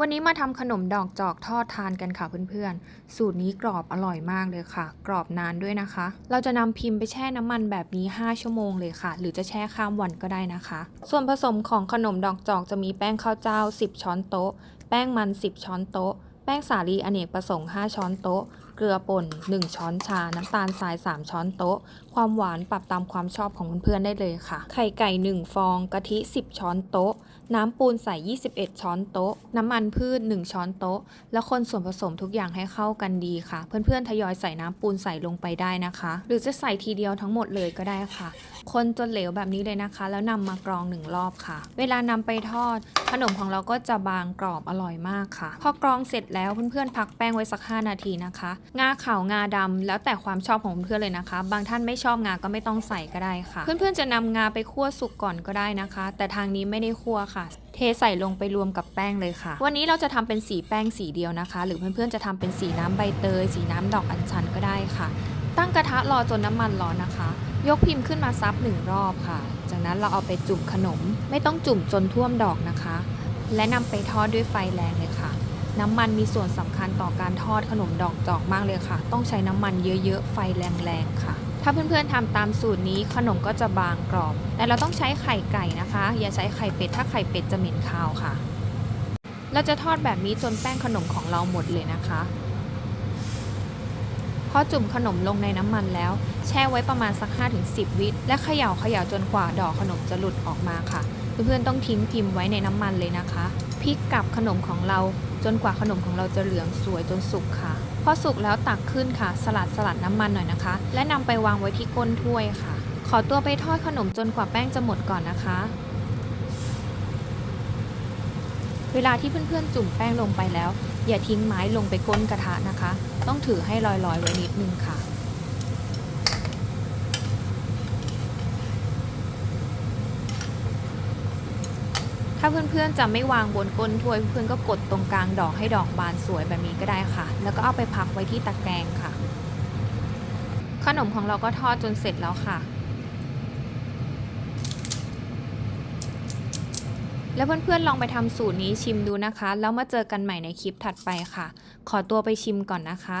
วันนี้มาทำขนมดอกจอกทอดทานกันค่ะเพื่อนๆ สูตรนี้กรอบอร่อยมากเลยค่ะ กรอบนานด้วยนะคะ เราจะนำพิมพ์ไปแช่น้ำมันแบบนี้ 5 ชั่วโมงเลยค่ะ หรือจะแช่ข้ามวันก็ได้นะคะ ส่วนผสมของขนมดอกจอกจะมีแป้งข้าวเจ้า 10 ช้อนโต๊ะ แป้งมัน 10 ช้อนโต๊ะ แป้งสาลีอเนกประสงค์ 5 ช้อนโต๊ะ เกลือป่น 1 ช้อนชา น้ำตาลทราย 3 ช้อนโต๊ะ ความหวานปรับตามความชอบของเพื่อนๆได้เลยค่ะ ไข่ไก่ 1 ฟอง กะทิ 10 ช้อนโต๊ะ น้ำปูนใส่ 21 ช้อนโต๊ะ น้ำมันพืช 1 ช้อนโต๊ะ แล้วคนส่วนผสมทุกอย่างให้เข้ากันดีค่ะ เพื่อนๆทยอยใส่น้ำปูนใส่ลงไปได้นะคะ หรือจะใส่ทีเดียวทั้งหมดเลยก็ได้ค่ะ คนจนเหลวแบบนี้เลยนะคะ แล้วนำมากรองหนึ่งรอบค่ะ เวลานำไปทอด ขนมของเราก็จะบางกรอบอร่อยมากค่ะ พอกรองเสร็จแล้วเพื่อนๆพักแป้งไว้สัก 5 นาทีนะคะงาขาวงาดำแล้วแต่ความชอบของเพื่อนเลยนะคะ บางท่านไม่ชอบงาก็ไม่ต้องใส่ก็ได้ค่ะ เพื่อนๆจะนำงาไปคั่วสุกก่อนก็ได้นะคะ แต่ทางนี้ไม่ได้คั่วค่ะ เทใส่ลงไปรวมกับแป้งเลยค่ะ วันนี้เราจะทำเป็นสีแป้งสีเดียวนะคะ หรือเพื่อนๆจะทำเป็นสีน้ำใบเตย สีน้ำดอกอัญชันก็ได้ค่ะ ตั้งกระทะรอจนน้ำมันร้อนนะคะ ยกพิมพ์ขึ้นมาซับหนึ่งรอบค่ะ จากนั้นเราเอาไปจุ่มขนม ไม่ต้องจุ่มจนท่วมดอกนะคะ และนำไปทอดด้วยไฟแรงเลยค่ะ น้ำมันมีส่วนสำคัญต่อการทอดขนมดอกจอกมากเลยค่ะ ต้องใช้น้ำมันเยอะๆ ไฟแรงๆ ค่ะ ถ้าเพื่อนๆทำตามสูตรนี้ขนมก็จะบางกรอบ แต่เราต้องใช้ไข่ไก่นะคะ อย่าใช้ไข่เป็ด ถ้าไข่เป็ดจะเหม็นคาวค่ะ เราจะทอดแบบนี้จนแป้งขนมของเราหมดเลยนะคะ พอจุ่มขนมลงในน้ำมันแล้ว แช่ไว้ประมาณสัก 5-10 วิและเขย่าเขย่าจนกว่าดอกขนมจะหลุดออกมาค่ะ เพื่อนๆต้องทิ้งพิมพ์ไว้ในน้ำมันเลยนะคะพลิกกลับขนมของเราจนกว่าขนมของเราจะเหลืองสวยจนสุกค่ะ พอสุกแล้วตักขึ้นค่ะ สลัดสลัดน้ำมันหน่อยนะคะ และนำไปวางไว้ที่ก้นถ้วยค่ะ ขอตัวไปทอดขนมจนกว่าแป้งจะหมดก่อนนะคะ เวลาที่เพื่อนๆ จุ่มแป้งลงไปแล้ว อย่าทิ้งไม้ลงไปก้นกระทะนะคะ ต้องถือให้ลอยๆไว้นิดนึงค่ะ ถ้าเพื่อนๆจะไม่วางบนก้นถ้วย เพื่อนก็กดตรงกลางดอกให้ดอกบานสวยแบบนี้ก็ได้ค่ะ แล้วก็เอาไปพักไว้ที่ตะแกรงค่ะ ขนมของเราก็ทอดจนเสร็จแล้วค่ะ แล้วเพื่อนๆลองไปทำสูตรนี้ชิมดูนะคะ แล้วมาเจอกันใหม่ในคลิปถัดไปค่ะ ขอตัวไปชิมก่อนนะคะ